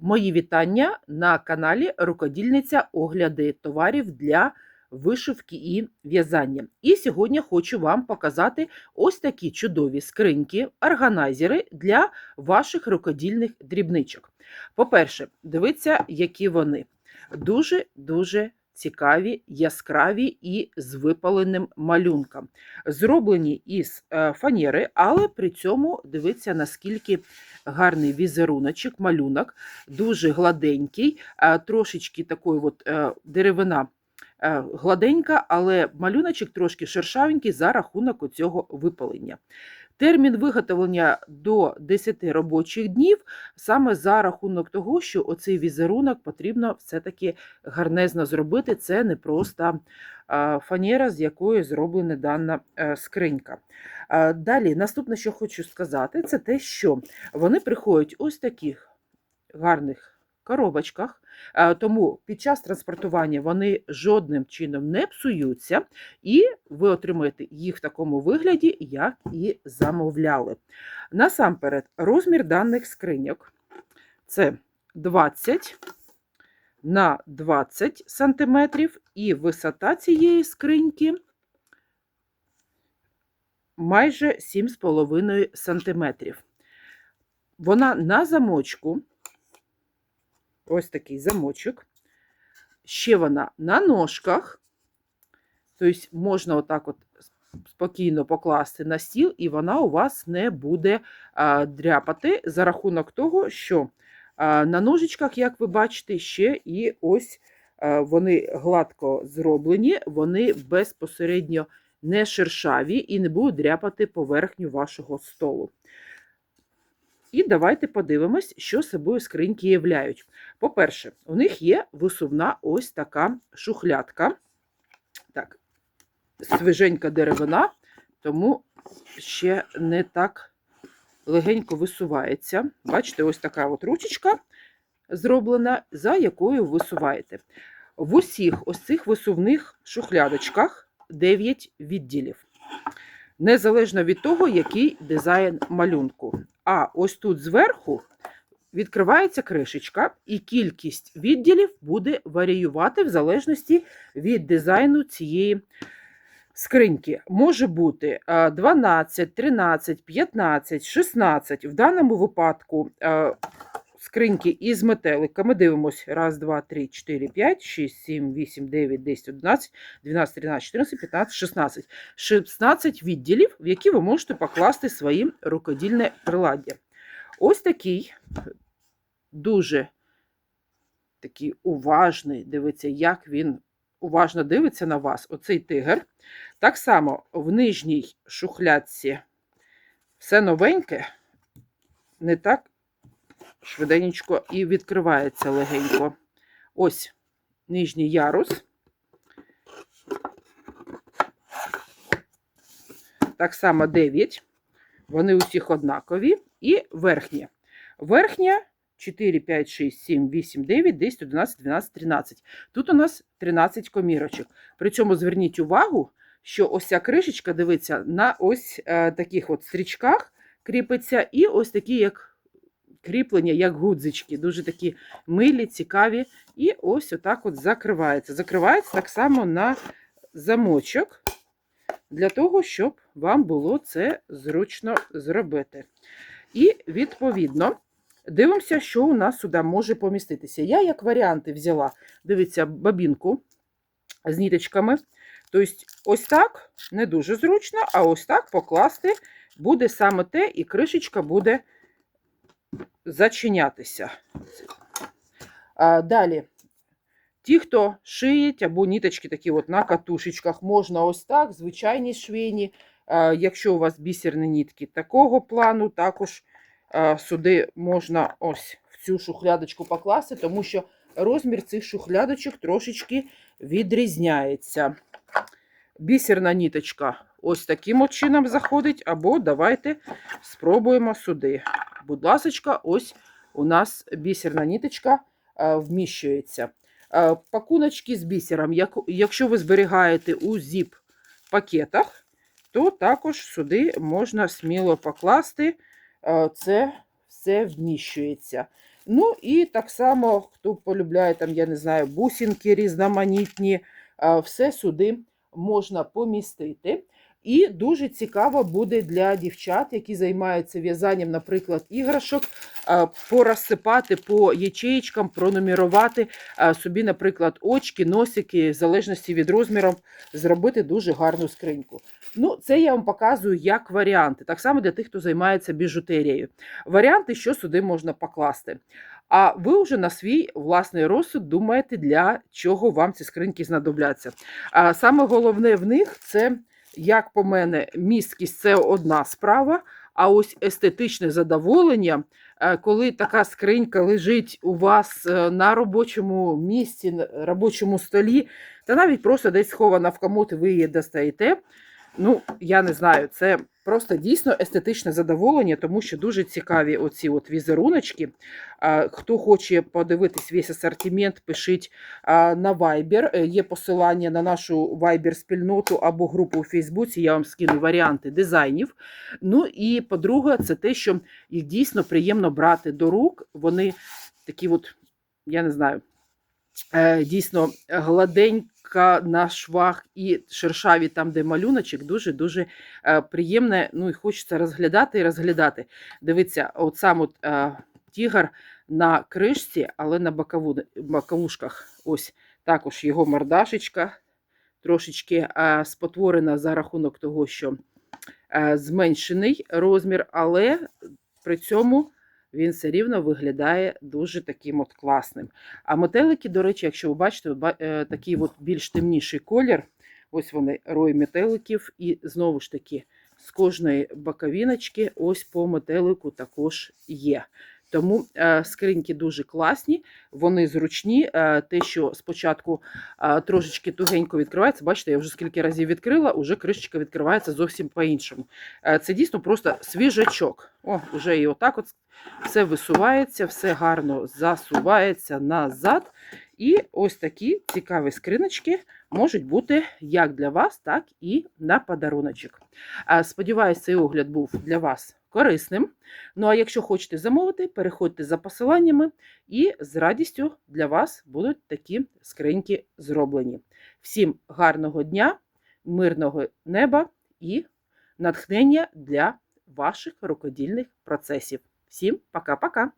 Мої вітання на каналі Рукодільниця огляди товарів для вишивки і в'язання. І сьогодні хочу вам показати ось такі чудові скриньки, органайзери для ваших рукодільних дрібничок. По-перше, дивіться, які вони дуже-дуже цікаві, яскраві і з випаленим малюнком. Зроблені із е, фанери, але при цьому дивіться, наскільки гарний візеруночок, малюнок, дуже гладенький, е, трошечки такої от е, деревина гладенька, але малюночок трошки шершавенький за рахунок оцього випалення. Термін виготовлення до 10 робочих днів саме за рахунок того, що оцей візерунок потрібно все-таки гарнезно зробити. Це не просто фанера, з якої зроблена дана е, скринька. Далі, наступне, що хочу сказати, це те, що вони приходять ось таких гарних коробочках, е, тому під час транспортування вони жодним чином не псуються, і ви отримуєте їх в такому вигляді, як і замовляли. Насамперед, розмір даних скриньок це 20 на 20 см, і висота цієї скриньки майже 7,5 см. Вона на замочку, ось такий замочок. Ще вона на ножках, тобто можна отак от спокійно покласти на стіл, і вона у вас не буде дряпати за рахунок того, що на ножичках, як ви бачите, ще і ось вони гладко зроблені, вони безпосередньо не шершаві і не будуть дряпати поверхню вашого столу. І давайте подивимось, що собою скриньки являють. По-перше, у них є висувна ось така шухлядка. Так, свіженька деревина, тому ще не так легенько висувається. Бачите, ось така от ручечка зроблена, за якою висуваєте. В усіх ось цих висувних шухлядочках 9 відділів. Незалежно від того, який дизайн малюнку. А ось тут зверху відкривається кришечка, і кількість відділів буде варіювати в залежності від дизайну цієї скриньки. Може бути 12, 13, 15, 16. В даному випадку скриньки із метеликами. Дивимось. Раз, два, три, 4, 5, 6, 7, 8, 9, 10, 11, 12, 13, 14, 15, 16. 16 відділів, в які ви можете покласти свої рукодільне приладдя. Ось такий дуже такий уважний, дивиться, як він уважно дивиться на вас, оцей тигр. Так само в нижній шухлядці все новеньке, не так швиденько і відкривається легенько. Ось нижній ярус. Так само 9. Вони усіх однакові. І верхня. Верхня 4, 5, 6, 7, 8, 9, 10, 11, 12, 13. Тут у нас 13 комірочок. При цьому зверніть увагу, що ось ця кришечка, дивиться, на ось е, таких от стрічках кріпиться, і ось такі, як кріплення, як гудзички, дуже такі милі, цікаві. І ось отак от закривається. Закривається так само на замочок, для того, щоб вам було це зручно зробити. І, відповідно, дивимося, що у нас сюди може поміститися. Я, як варіанти, взяла, дивіться, бабінку з ніточками. Тобто, ось так не дуже зручно, а ось так покласти буде саме те, і кришечка буде зачинятися. Далі, ті, хто шиють або ніточки такі от на катушечках, можна ось так, звичайні швейні. А, Якщо у вас бісерні нітки такого плану, також сюди можна ось в цю шухлядочку покласти, тому що розмір цих шухлядочок трошечки відрізняється. Бісерна ніточка ось таким от чином заходить, або давайте спробуємо сюди. Будь ласка, ось у нас бісерна ніточка е, вміщується. Е, Пакуночки з бісером, як, якщо ви зберігаєте у зіп-пакетах, то також сюди можна сміло покласти, е, це все вміщується. Ну і так само, хто полюбляє там, я не знаю, бусинки різноманітні, все сюди можна помістити. І дуже цікаво буде для дівчат, які займаються в'язанням, наприклад, іграшок, порозсипати по ячеїчкам, пронумерувати собі, наприклад, очки, носики, в залежності від розміру, зробити дуже гарну скриньку. Ну, це я вам показую як варіанти. Так само для тих, хто займається біжутерією. Варіанти, що сюди можна покласти. А ви вже на свій власний розсуд думаєте, для чого вам ці скриньки знадобляться. А саме головне в них це, як по мене, місткість це одна справа. А ось естетичне задоволення, е, коли така скринька лежить у вас е, на робочому місці, на робочому столі, та навіть просто десь схована в комод, ви її достаєте. Ну, я не знаю, це просто дійсно естетичне задоволення, тому що дуже цікаві оці от візеруночки. Хто хоче подивитись весь асортимент, пишіть на Viber. Е, Є посилання на нашу Viber спільноту або групу у Фейсбуці. Я вам скину варіанти дизайнів. Ну і по-друге, це те, що їх дійсно приємно брати до рук. Вони такі, от, я не знаю, е, дійсно гладенька на швах і шершаві там, де малюночок, дуже-дуже е, приємне. Ну і хочеться розглядати і розглядати. Дивіться, от сам от, е, тігр на кришці, але на бокову, боковушках. Ось також його мордашечка трошечки е, спотворена за рахунок того, що зменшений розмір, але при цьому він все рівно виглядає дуже таким от класним. А метелики, до речі, якщо ви бачите, е, такий от більш темніший колір, ось вони рой метеликів, і знову ж таки, з кожної боковіночки ось по метелику також є. Тому е, скриньки дуже класні, вони зручні. Е, те, що спочатку е, трошечки тугенько відкривається, бачите, я вже скільки разів відкрила, уже кришечка відкривається зовсім по-іншому. Це дійсно просто свіжачок. О, вже і отак от все висувається, все гарно засувається назад. І ось такі цікаві скриночки можуть бути як для вас, так і на подаруночок. А, Сподіваюсь, цей огляд був для вас корисним. Ну а якщо хочете замовити, переходьте за посиланнями, і з радістю для вас будуть такі скриньки зроблені. Всім гарного дня, мирного неба і натхнення для ваших рукодільних процесів. Всім пока-пока!